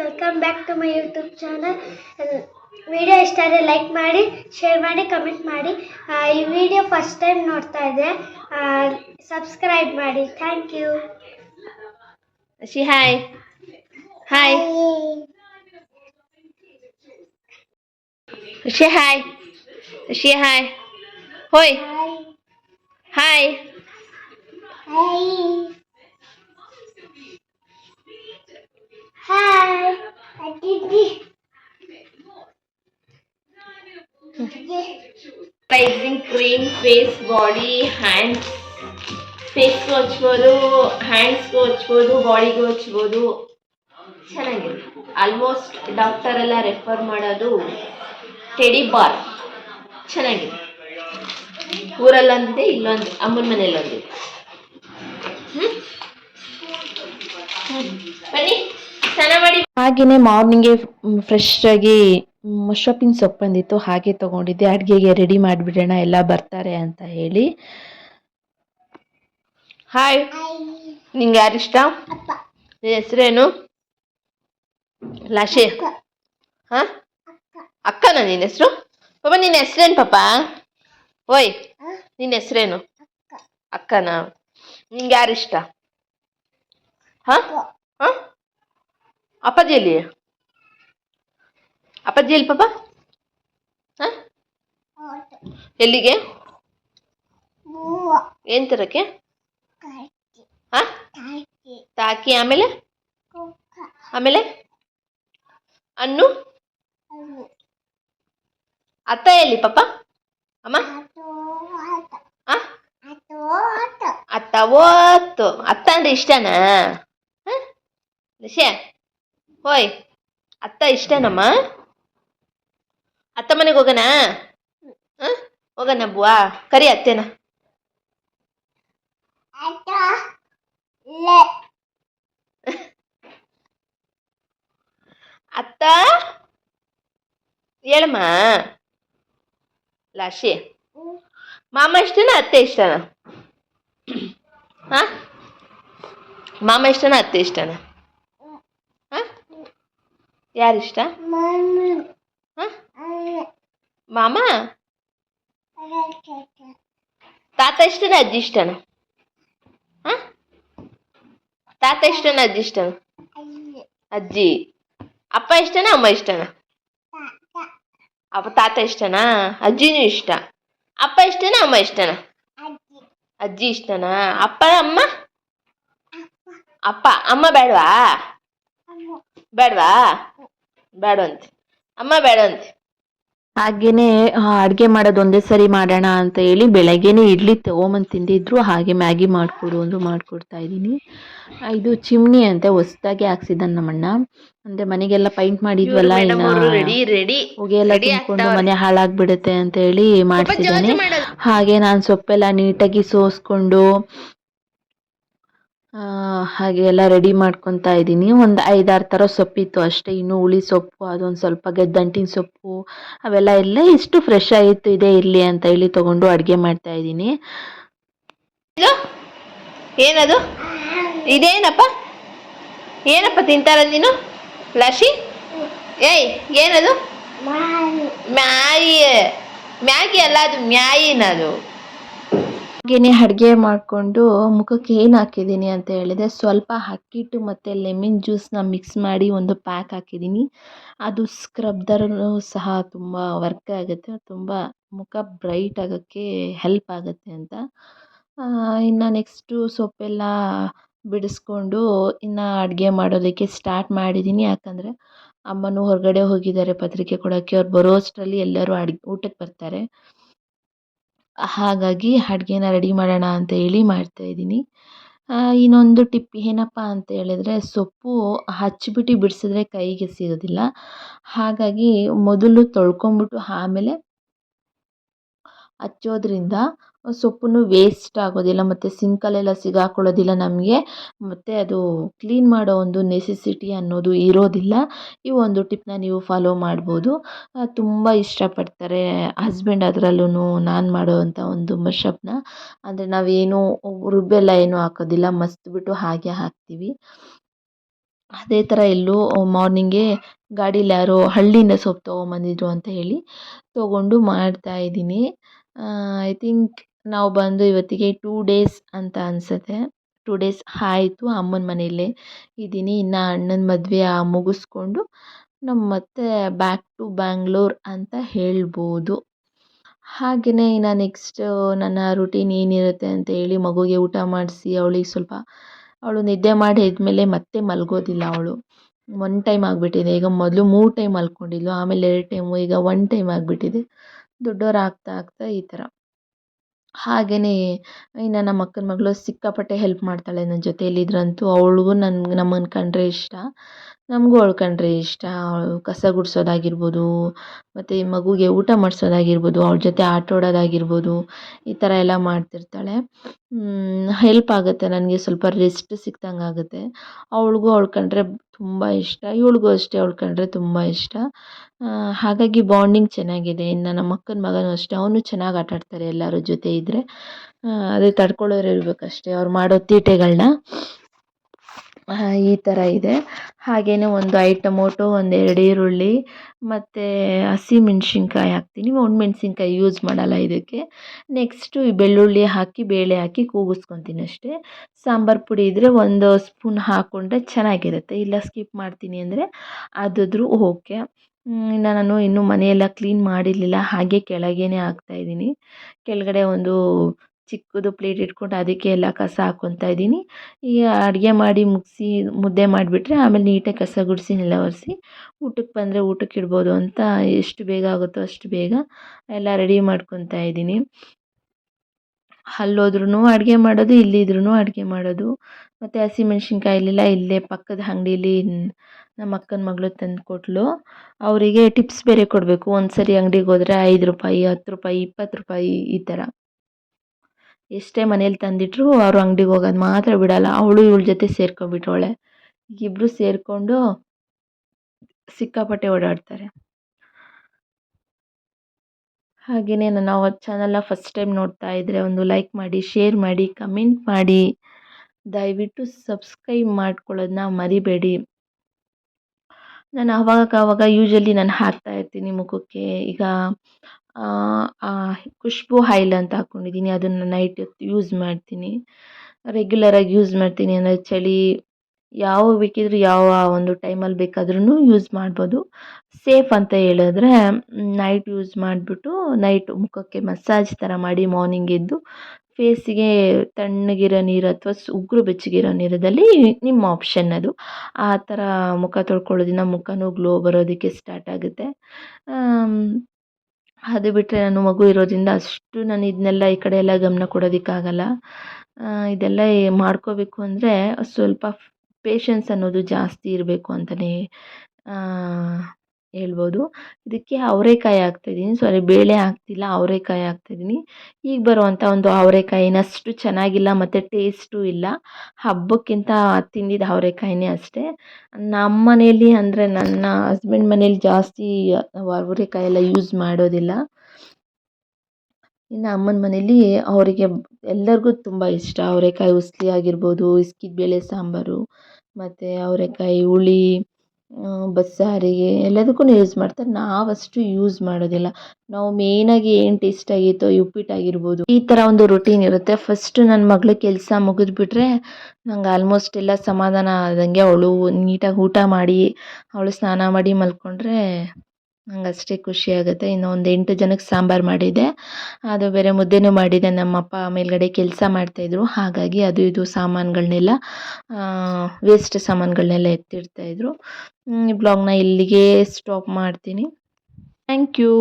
Welcome back to my YouTube channel video ಇಷ್ಟ ಆದರೆ like ಮಾಡಿ ಶೇರ್ ಮಾಡಿ ಕಮೆಂಟ್ ಮಾಡಿ. ಈ ವಿಡಿಯೋ ಫಸ್ಟ್ ಟೈಮ್ ನೋಡ್ತಾ ಇದ್ದೆ ಸಬ್ಸ್ಕ್ರೈಬ್ ಮಾಡಿ. ಥ್ಯಾಂಕ್ ಯು ಶಿ ಹಾಯ್ ಹಾಯ್ ಶಿ ಹಾಯ್ ಶಿ ಹೋಯ್ ಹಾಯ್ ಪ್ರೈಸಿಂಗ್ ಕ್ರೀಮ್ ಫೇಸ್ ಬಾಡಿ ಹ್ಯಾಂಡ್ಸ್ ಫೇಸ್ಗೂ ಹಚ್ಬೋದು ಹ್ಯಾಂಡ್ಸ್ಗೂ ಹಚ್ಬೋದು ಬಾಡಿಗೂ ಹಚ್ಬೋದು ಚೆನ್ನಾಗಿದೆ. ಆಲ್ಮೋಸ್ಟ್ ಡಾಕ್ಟರ್ ಎಲ್ಲ ರೆಫರ್ ಮಾಡೋದು ಟೆಡಿ ಬಾರ್ ಚೆನ್ನಾಗಿದೆ. ಊರಲ್ಲೊಂದಿದೆ, ಇಲ್ಲೊಂದು, ಅಮ್ಮನ ಮನೆಯಲ್ಲೊಂದು. ಬನ್ನಿ, ಸ್ನಾನ ಮಾಡಿ. ಹಾಗೆಯೇ ಮಾರ್ನಿಂಗೇ ಫ್ರೆಶ್ ಆಗಿ ಮುಷಪ್ಪಿನ ಸೊಪ್ಪು ಬಂದಿತ್ತು ಹಾಗೆ ತಗೊಂಡಿದ್ದೆ. ಅಡುಗೆಗೆ ರೆಡಿ ಮಾಡಿಬಿಡೋಣ ಎಲ್ಲ ಬರ್ತಾರೆ ಅಂತ ಹೇಳಿ. ಹಾಯ್ ನಿಂಗೆ ಯಾರಿಷ್ಟ ನಿನ್ನ ಹೆಸರೇನು? ಲಾಶೆ. ಹಾ? ಅಕ್ಕನ ನಿನ್ನ ಹೆಸರು? ಪಾಪ ನಿನ್ನ ಹೆಸರೇನು ಪಾಪ ಓಯ್ ನಿನ್ನ ಹೆಸರೇನು? ಅಕ್ಕನ. ನಿಂಗೆ ಯಾರಿಷ್ಟ ಹಾ? ಹಾ? ಅಪ್ಪಾಜಿ ಎಲ್ಲಿ ಅಪ್ಪಾಜಿ ಎಲ್ಲಿ ಪಾಪ? ಎಲ್ಲಿಗೆ? ಏನ್ ತರಕ್ಕೆ? ತಾಕಿ, ಆಮೇಲೆ? ಆಮೇಲೆ? ಅನ್ನು? ಅತ್ತ ಎಲ್ಲಿ ಪಾಪ? ಅಮ್ಮ? ಅತ್ತ ಓತ್ತು. ಅತ್ತ ಅಂದ್ರೆ ಇಷ್ಟನಾ? ಲಕ್ಷ್ಯ ಹೋಯ್. ಅತ್ತ ಇಷ್ಟನಮ್ಮ? ಅತ್ತ ಮನೆಗೆ ಹೋಗೋಣ ಹ? ಹೋಗೋಣ ಬುವಾ? ಕರಿ ಅತ್ತೇನ. ಅತ್ತ? ಹೇಳಮ್ಮ. ಲಾಶಿ ಮಾಮ ಇಷ್ಟನಾ ಅತ್ತೆ ಇಷ್ಟನಾ ಹಾ? ಮಾಮ ಇಷ್ಟನಾ ಅತ್ತೆ ಇಷ್ಟನಾ ಹಾ? ಯಾರಿಷ್ಟ? ಮಾಮ ತಾತ ಇಷ್ಟನಾ ಅಜ್ಜಿ ಇಷ್ಟನಾ ಹಾ ತಾತ ಇಷ್ಟನಾ ಅಜ್ಜಿ ಇಷ್ಟನಾ ಅಜ್ಜಿ ಅಪ್ಪ ಇಷ್ಟನಾ ಅಮ್ಮ ಇಷ್ಟನಾ ಅಪ್ಪ ತಾತ ಇಷ್ಟನಾ ಅಜ್ಜಿನೂ ಇಷ್ಟ ಅಪ್ಪ ಇಷ್ಟನಾ ಅಮ್ಮ ಇಷ್ಟನಾ ಅಜ್ಜಿ ಇಷ್ಟನಾ ಅಪ್ಪ ಅಮ್ಮ ಅಪ್ಪ ಅಮ್ಮ ಬೇಡವಾ ಬೇಡವಾ ಬೇಡವಂತೆ ಅಮ್ಮ ಬೇಡವಂತೆ ಹಾಗೇನೆ ಅಡುಗೆ ಮಾಡೋದು ಒಂದೇ ಸರಿ ಮಾಡೋಣ ಅಂತ ಹೇಳಿ ಬೆಳಗ್ಗೆನೆ ಇಡ್ಲಿ ತೊಗೊಂಬಂದು ತಿಂದಿದ್ರು. ಹಾಗೆ ಮ್ಯಾಗಿ ಮಾಡಿಕೊಡು ಅಂದ್ರು ಮಾಡಿಕೊಡ್ತಾ ಇದ್ದೀನಿ. ಇದು ಚಿಮ್ನಿ ಅಂತೆ ಹೊಸದಾಗಿ ಹಾಕ್ಸಿದ್ದಾನೆ ನಮ್ಮಣ್ಣ. ಅಂದ್ರೆ ಮನೆಗೆಲ್ಲ ಪೈಂಟ್ ಮಾಡಿದ್ವಲ್ಲ ಹೋಗಿ ಎಲ್ಲ ತಿನ್ಕೊಂಡು ಮನೆ ಹಾಳಾಗ್ಬಿಡುತ್ತೆ ಅಂತ ಹೇಳಿ ಮಾಡ್ಸಿದ್ದಾನೆ ಹಾಗೆ ನಾನು ಸೊಪ್ಪೆಲ್ಲ ನೀಟಾಗಿ ಸೋಸ್ಕೊಂಡು ಹಾಗೆ ಎಲ್ಲ ರೆಡಿ ಮಾಡ್ಕೊತಾ ಇದ್ದೀನಿ. ಒಂದು ಐದಾರು ಥರ ಸೊಪ್ಪಿತ್ತು ಅಷ್ಟೇ. ಇನ್ನು ಹುಳಿ ಸೊಪ್ಪು ಅದೊಂದು ಸ್ವಲ್ಪ ಗೆದ್ದಂಟಿನ ಸೊಪ್ಪು ಅವೆಲ್ಲ ಎಲ್ಲ ಇಷ್ಟು ಫ್ರೆಶ್ ಆಗಿತ್ತು ಇದೇ ಇರಲಿ ಅಂತ ಹೇಳಿ ತೊಗೊಂಡು ಅಡುಗೆ ಮಾಡ್ತಾ ಇದ್ದೀನಿ. ಇದು? ಏನದು? ಇದೇನಪ್ಪ? ಏನಪ್ಪ ತಿಂತಾರ ನೀನು? ಲಶಿ ಏಯ್ ಏನದು? ಮ್ಯಾಯಿ ಮ್ಯಾಗಿ ಅಲ್ಲ ಅದು ಮ್ಯಾಯಿನದು. ಹಾಗೇನೆ ಅಡುಗೆ ಮಾಡಿಕೊಂಡು ಮುಖಕ್ಕೆ ಏನು ಹಾಕಿದ್ದೀನಿ ಅಂತ ಹೇಳಿದೆ ಸ್ವಲ್ಪ ಅಕ್ಕಿಟ್ಟು ಮತ್ತು ಲೆಮನ್ ಜ್ಯೂಸನ್ನ ಮಿಕ್ಸ್ ಮಾಡಿ ಒಂದು ಪ್ಯಾಕ್ ಹಾಕಿದ್ದೀನಿ. ಅದು ಸ್ಕ್ರಬ್ದರೂ ಸಹ ತುಂಬ ವರ್ಕ್ ಆಗುತ್ತೆ. ತುಂಬ ಮುಖ ಬ್ರೈಟ್ ಆಗೋಕ್ಕೆ ಹೆಲ್ಪ್ ಆಗುತ್ತೆ ಅಂತ. ಇನ್ನು ನೆಕ್ಸ್ಟು ಸೊಪ್ಪೆಲ್ಲ ಬಿಡಿಸ್ಕೊಂಡು ಇನ್ನು ಅಡುಗೆ ಮಾಡೋದಕ್ಕೆ ಸ್ಟಾರ್ಟ್ ಮಾಡಿದ್ದೀನಿ. ಯಾಕಂದರೆ ಅಮ್ಮನೂ ಹೊರಗಡೆ ಹೋಗಿದ್ದಾರೆ ಪತ್ರಿಕೆ ಕೊಡೋಕ್ಕೆ. ಅವ್ರು ಬರೋ ಅಷ್ಟರಲ್ಲಿ ಎಲ್ಲರೂ ಅಡ್, ಊಟಕ್ಕೆ ಬರ್ತಾರೆ. ಹಾಗಾಗಿ ಅಡುಗೆನ ರೆಡಿ ಮಾಡೋಣ ಅಂತ ಹೇಳಿ ಮಾಡ್ತಾ ಇದ್ದೀನಿ. ಇನ್ನೊಂದು ಟಿಪ್ ಏನಪ್ಪ ಅಂತ ಹೇಳಿದ್ರೆ ಸೊಪ್ಪು ಹಚ್ಬಿಟ್ಟು ಬಿಡಿಸಿದ್ರೆ ಕೈಗೆ ಸಿಗೋದಿಲ್ಲ ಹಾಗಾಗಿ ಮೊದಲು ತೊಳ್ಕೊಂಬಿಟ್ಟು ಆಮೇಲೆ ಹಚ್ಚೋದ್ರಿಂದ ಸೊಪ್ಪು ವೇಸ್ಟ್ ಆಗೋದಿಲ್ಲ, ಮತ್ತು ಸಿಂಕಲ್ಲೆಲ್ಲ ಸಿಗಾಕೊಳ್ಳೋದಿಲ್ಲ ನಮಗೆ. ಮತ್ತು ಅದು ಕ್ಲೀನ್ ಮಾಡೋ ಒಂದು ನೆಸೆಸಿಟಿ ಅನ್ನೋದು ಇರೋದಿಲ್ಲ. ಈ ಒಂದು ಟಿಪ್ನ ನೀವು ಫಾಲೋ ಮಾಡ್ಬೋದು. ತುಂಬ ಇಷ್ಟಪಡ್ತಾರೆ ಹಸ್ಬೆಂಡ್ ಅದರಲ್ಲೂ ನಾನು ಮಾಡೋವಂಥ ಒಂದು ಮಶಪ್ನ ಅಂದರೆ ನಾವೇನು ರುಬ್ಬೆಲ್ಲ ಏನೂ ಹಾಕೋದಿಲ್ಲ, ಮಸ್ತ್ ಬಿಟ್ಟು ಹಾಗೆ ಹಾಕ್ತೀವಿ. ಅದೇ ಥರ ಎಲ್ಲೋ ಮಾರ್ನಿಂಗೇ ಗಾಡೀಲಿ ಯಾರೋ ಹಳ್ಳಿಯಿಂದ ಸೊಪ್ಪು ತೊಗೊಂಬಂದಿದ್ರು ಅಂತ ಹೇಳಿ ತೊಗೊಂಡು ಮಾಡ್ತಾಯಿದ್ದೀನಿ ಐ ಥಿಂಕ್ ನಾವು ಬಂದು ಇವತ್ತಿಗೆ ಟೂ ಡೇಸ್ ಅಂತ ಅನಿಸುತ್ತೆ. ಟೂ ಡೇಸ್ ಆಯಿತು ಅಮ್ಮನ ಮನೆಯಲ್ಲೇ ಇದ್ದೀನಿ. ಇನ್ನು ಅಣ್ಣನ ಮದುವೆ ಮುಗಿಸ್ಕೊಂಡು ನಮ್ಮ ಮತ್ತೆ ಬ್ಯಾಕ್ ಟು ಬ್ಯಾಂಗ್ಳೂರ್ ಅಂತ ಹೇಳ್ಬೋದು. ಹಾಗೆಯೇ ಇನ್ನು ನೆಕ್ಸ್ಟ್ ನನ್ನ ರುಟೀನ್ ಏನಿರುತ್ತೆ ಅಂತ ಹೇಳಿ ಮಗುಗೆ ಊಟ ಮಾಡಿಸಿ ಅವಳಿಗೆ ಸ್ವಲ್ಪ ಅವಳು ನಿದ್ದೆ ಮಾಡಿ ಎದ್ಮೇಲೆ ಮತ್ತೆ ಮಲಗೋದಿಲ್ಲ ಅವಳು. ಒನ್ ಟೈಮ್ ಆಗಿಬಿಟ್ಟಿದೆ. ಈಗ ಮೊದಲು ಮೂರು ಟೈಮ್ ಮಲ್ಕೊಂಡಿದ್ಲು. ಆಮೇಲೆ ಎರಡು ಟೈಮು ಈಗ ಒನ್ ಟೈಮ್ ಆಗಿಬಿಟ್ಟಿದೆ. ದೊಡ್ಡವ್ರು ಆಗ್ತಾ ಆಗ್ತಾ ಈ ಥರ ಹಾಗೆಯೇ ಇನ್ನು ನಮ್ಮ ಅಕ್ಕನ ಮಗಳು ಸಿಕ್ಕಾಪಟ್ಟೆ ಹೆಲ್ಪ್ ಮಾಡ್ತಾಳೆ ನನ್ನ ಜೊತೆಯಲ್ಲಿದ್ರಂತೂ, ಅವಳಿಗೂ ನನ್ಗೆ ನಮ್ಮನ್ನು ಕಂಡರೆ ಇಷ್ಟ. ನಮಗೂ ಅವ್ಳು ಕಂಡ್ರೆ ಇಷ್ಟ. ಅವಳು ಕಸ ಗುಡಿಸೋದಾಗಿರ್ಬೋದು, ಮತ್ತು ಈ ಮಗುಗೆ ಊಟ ಮಾಡಿಸೋದಾಗಿರ್ಬೋದು, ಅವಳ ಜೊತೆ ಆಟಾಡೋದಾಗಿರ್ಬೋದು ಈ ಥರ ಎಲ್ಲ ಮಾಡ್ತಿರ್ತಾಳೆ. ಹೆಲ್ಪ್ ಆಗುತ್ತೆ, ನನಗೆ ಸ್ವಲ್ಪ ರೆಸ್ಟ್ ಸಿಕ್ದಂಗೆ ಆಗುತ್ತೆ. ಅವಳಿಗೂ ಅವ್ಳು ಕಂಡರೆ ತುಂಬ ಇಷ್ಟ. ಇವಳಿಗೂ ಅಷ್ಟೇ ಅವ್ಳು ಕಂಡರೆ ತುಂಬ ಇಷ್ಟ. ಹಾಗಾಗಿ ಬಾಂಡಿಂಗ್ ಚೆನ್ನಾಗಿದೆ. ಇನ್ನು ನಮ್ಮ ಅಕ್ಕನ ಮಗನೂ ಅಷ್ಟೇ. ಅವನು ಚೆನ್ನಾಗಿ ಆಟ ಆಡ್ತಾರೆ ಎಲ್ಲರ ಜೊತೆ ಇದ್ದರೆ ಅದೇ ತಡ್ಕೊಳ್ಳೋರು ಇರಬೇಕಷ್ಟೇ ಅವ್ರು ಮಾಡೋ ತೀಟೆಗಳನ್ನ ಈ ಥರ ಇದೆ. ಹಾಗೆಯೇ ಒಂದು ಐದು ಟೊಮೊಟೊ ಒಂದು ಎರಡು ಈರುಳ್ಳಿ, ಮತ್ತು ಹಸಿಮೆಣ್ಸಿನ್ಕಾಯಿ ಹಾಕ್ತೀನಿ. ಒಣಮೆಣ್ಸಿನ್ಕಾಯಿ ಯೂಸ್ ಮಾಡಲ್ಲ ಇದಕ್ಕೆ. ನೆಕ್ಸ್ಟು ಬೆಳ್ಳುಳ್ಳಿ ಹಾಕಿ, ಬೇಳೆ ಹಾಕಿ ಕೂಗಿಸ್ಕೊತೀನಿ ಅಷ್ಟೇ. ಸಾಂಬಾರು ಪುಡಿ ಇದ್ದರೆ ಒಂದು ಸ್ಪೂನ್ ಹಾಕ್ಕೊಂಡ್ರೆ ಚೆನ್ನಾಗಿರುತ್ತೆ. ಇಲ್ಲ ಸ್ಕಿಪ್ ಮಾಡ್ತೀನಿ ಅಂದರೆ ಅದಾದ್ರೂ ಓಕೆ ಇನ್ನು ನಾನು ಇನ್ನೂ ಮನೆಯೆಲ್ಲ ಕ್ಲೀನ್ ಮಾಡಿರಲಿಲ್ಲ. ಹಾಗೆ ಕೆಳಗೇನೆ ಹಾಕ್ತಾಯಿದ್ದೀನಿ ಕೆಳಗಡೆ ಒಂದು ಚಿಕ್ಕದು ಪ್ಲೇಟ್ ಇಟ್ಕೊಂಡು ಅದಕ್ಕೆ ಎಲ್ಲ ಕಸ ಹಾಕ್ಕೊತಾ ಇದ್ದೀನಿ. ಈಗ ಅಡುಗೆ ಮಾಡಿ ಮುಗಿಸಿ, ಮುದ್ದೆ ಮಾಡಿಬಿಟ್ರೆ ಆಮೇಲೆ ನೀಟಾಗಿ ಕಸ ಗುಡಿಸಿ, ನೆಲ ಒರೆಸಿ, ಊಟಕ್ಕೆ ಬಂದರೆ ಊಟಕ್ಕೆ ಇಡ್ಬೋದು ಅಂತ ಎಷ್ಟು ಬೇಗ ಆಗುತ್ತೋ ಅಷ್ಟು ಬೇಗ ಎಲ್ಲ ರೆಡಿ ಮಾಡ್ಕೊತಾ ಇದ್ದೀನಿ. ಅಲ್ಲೋದ್ರೂ ಅಡುಗೆ ಮಾಡೋದು ಇಲ್ಲಿದ್ರೂ ಅಡುಗೆ ಮಾಡೋದು. ಮತ್ತು ಹಸಿಮೆಣ್ಸಿನ್ಕಾಯಿ ಇಲ್ಲೆಲ್ಲ ಇಲ್ಲೇ ಪಕ್ಕದ ಅಂಗಡೀಲಿ ನಮ್ಮ ಅಕ್ಕನ ಮಗಳು ತಂದು ಕೊಟ್ಲು ಅವರಿಗೆ ಟಿಪ್ಸ್ ಬೇರೆ ಕೊಡಬೇಕು. ಒಂದು ಸರಿ ಅಂಗಡಿಗೆ ಹೋದರೆ ಐದು ರೂಪಾಯಿ, ಹತ್ತು ರೂಪಾಯಿ, ಇಪ್ಪತ್ತು ರೂಪಾಯಿ ಈ ಥರ. ಎಷ್ಟೇ ಮನೇಲಿ ತಂದಿಟ್ರು ಅವರು ಅಂಗ್ಡಿಗೆ ಹೋಗೋದು ಮಾತ್ರ ಬಿಡಲ್ಲ, ಅವಳು ಇವಳ ಜೊತೆ ಸೇರ್ಕೊಂಡ್ಬಿಟ್ಟವಳೆ ಇಬ್ಬರು ಸೇರಿಕೊಂಡು ಸಿಕ್ಕಾಪಟ್ಟೆ ಓಡಾಡ್ತಾರೆ. ಹಾಗೆಯೇ ನನ್ನ ಚಾನಲ್ನ ಫಸ್ಟ್ ಟೈಮ್ ನೋಡ್ತಾ ಇದ್ದರೆ ಒಂದು ಲೈಕ್ ಮಾಡಿ ಶೇರ್ ಮಾಡಿ ಕಮೆಂಟ್ ಮಾಡಿ. ದಯವಿಟ್ಟು ಸಬ್ಸ್ಕ್ರೈಬ್ ಮಾಡ್ಕೊಳ್ಳೋದನ್ನ ಮರಿಬೇಡಿ. ನಾನು ಅವಾಗ ಅವಾಗ ಯೂಶಲಿ ನಾನು ಹಾಕ್ತಾ ಇರ್ತೀನಿ ಮುಖಕ್ಕೆ. ಈಗ ಖುಷ್ಬು ಹೈಲ್ ಅಂತ ಹಾಕ್ಕೊಂಡಿದ್ದೀನಿ ಅದನ್ನು ನೈಟ್ ಹೊತ್ತು ಯೂಸ್ ಮಾಡ್ತೀನಿ ರೆಗ್ಯುಲರಾಗಿ ಯೂಸ್ ಮಾಡ್ತೀನಿ ಅಂದರೆ ಚಳಿ ಯಾವ ಬೇಕಿದ್ರು ಯಾವ ಒಂದು ಟೈಮಲ್ಲಿ ಬೇಕಾದ್ರೂ ಯೂಸ್ ಮಾಡ್ಬೋದು. ಸೇಫ್ ಅಂತ ಹೇಳಿದ್ರೆ ನೈಟ್ ಯೂಸ್ ಮಾಡಿಬಿಟ್ಟು ನೈಟ್ ಮುಖಕ್ಕೆ ಮಸಾಜ್ ಥರ ಮಾಡಿ ಮಾರ್ನಿಂಗ್ ಎದ್ದು ಫೇಸಿಗೆ ತಣ್ಣಗಿರೋ ನೀರು ಅಥವಾ ಉಗುರು ಬೆಚ್ಚಗಿರೋ ನೀರದಲ್ಲಿ ನಿಮ್ಮ ಆಪ್ಷನ್ ಅದು. ಆ ಥರ ಮುಖ ತೊಳ್ಕೊಳ್ಳೋದ್ರಿಂದ ಮುಖನೂ ಗ್ಲೋ ಬರೋದಕ್ಕೆ ಸ್ಟಾರ್ಟ್ ಆಗುತ್ತೆ. ಅದು ಬಿಟ್ಟರೆ ನಾನು ಮಗು ಇರೋದ್ರಿಂದ ಅಷ್ಟು ನಾನು ಇದನ್ನೆಲ್ಲ ಈ ಕಡೆ ಎಲ್ಲ ಗಮನ ಕೊಡೋದಕ್ಕಾಗಲ್ಲ. ಇದೆಲ್ಲ ಮಾಡ್ಕೋಬೇಕು ಅಂದರೆ ಸ್ವಲ್ಪ ಪೇಷನ್ಸ್ ಅನ್ನೋದು ಜಾಸ್ತಿ ಇರಬೇಕು ಅಂತಲೇ ಹೇಳ್ಬೋದು. ಇದಕ್ಕೆ ಅವರೆಕಾಯಿ ಹಾಕ್ತಾಯಿದ್ದೀನಿ. ಸಾರಿ, ಬೇಳೆ ಹಾಕ್ತಿಲ್ಲ, ಅವರೆಕಾಯಿ ಹಾಕ್ತಿದ್ದೀನಿ ಈಗ ಬರುವಂಥ ಒಂದು ಅವರೆಕಾಯಿನ ಅಷ್ಟು ಚೆನ್ನಾಗಿಲ್ಲ ಮತ್ತು ಟೇಸ್ಟು ಇಲ್ಲ. ಹಬ್ಬಕ್ಕಿಂತ ತಿಂದಿದ್ದ ಅವರೆಕಾಯಿನೇ ಅಷ್ಟೇ. ನಮ್ಮ ಮನೆಯಲ್ಲಿ ಅಂದರೆ ನನ್ನ ಹಸ್ಬೆಂಡ್ ಮನೇಲಿ ಜಾಸ್ತಿ ಅವರೆಕಾಯಿ ಎಲ್ಲ ಯೂಸ್ ಮಾಡೋದಿಲ್ಲ. ಇನ್ನು ಅಮ್ಮನ ಮನೇಲಿ ಅವರಿಗೆ ಎಲ್ಲರಿಗೂ ತುಂಬ ಇಷ್ಟ. ಅವರೆಕಾಯಿ ಉಸ್ಲಿ ಆಗಿರ್ಬೋದು ಬೇಳೆ ಸಾಂಬಾರು, ಮತ್ತು ಅವರೆಕಾಯಿ ಹುಳಿ ಬಸ್ಸಾರಿಗೆ ಎಲ್ಲದಕ್ಕೂ ಯೂಸ್ ಮಾಡ್ತಾರೆ. ನಾವು ಯೂಸ್ ಮಾಡೋದಿಲ್ಲ. ನಾವು ಮೇಯ್ನಾಗಿ ಏನು ಟೇಸ್ಟ್ ಆಗಿತ್ತೋ, ಉಪ್ಪಿಟ್ಟು ಆಗಿರ್ಬೋದು. ಈ ಥರ ಒಂದು ರೊಟೀನ್ ಇರುತ್ತೆ. ಫಸ್ಟು ನನ್ನ ಮಗಳು ಕೆಲಸ ಮುಗಿದ್ಬಿಟ್ರೆ ನಂಗೆ ಆಲ್ಮೋಸ್ಟ್ ಎಲ್ಲ ಸಮಾಧಾನ ಆದಂಗೆ ಅವಳು ನೀಟಾಗಿ ಊಟ ಮಾಡಿ, ಅವಳು ಸ್ನಾನ ಮಾಡಿ ಮಲ್ಕೊಂಡ್ರೆ ನಂಗೆ ಅಷ್ಟೇ ಖುಷಿ ಆಗುತ್ತೆ ಇನ್ನು ಒಂದು ಎಂಟು ಜನಕ್ಕೆ ಸಾಂಬಾರು ಮಾಡಿದ್ದೆ ಅದು ಬೇರೆ ಮುದ್ದೆನೂ ಮಾಡಿದ್ದೆ ನಮ್ಮ ಅಪ್ಪ ಮೇಲ್ಗಡೆ ಕೆಲಸ ಮಾಡ್ತಾಯಿದ್ರು. ಹಾಗಾಗಿ ಅದು ಇದು ಸಾಮಾನುಗಳನ್ನೆಲ್ಲ ವೇಸ್ಟ್ ಸಾಮಾನುಗಳನ್ನೆಲ್ಲ ಎತ್ತಿಡ್ತಾಯಿದ್ರು. ಈ ಬ್ಲಾಗ್ನ ಇಲ್ಲಿಗೆ ಸ್ಟಾಪ್ ಮಾಡ್ತೀನಿ. Thank you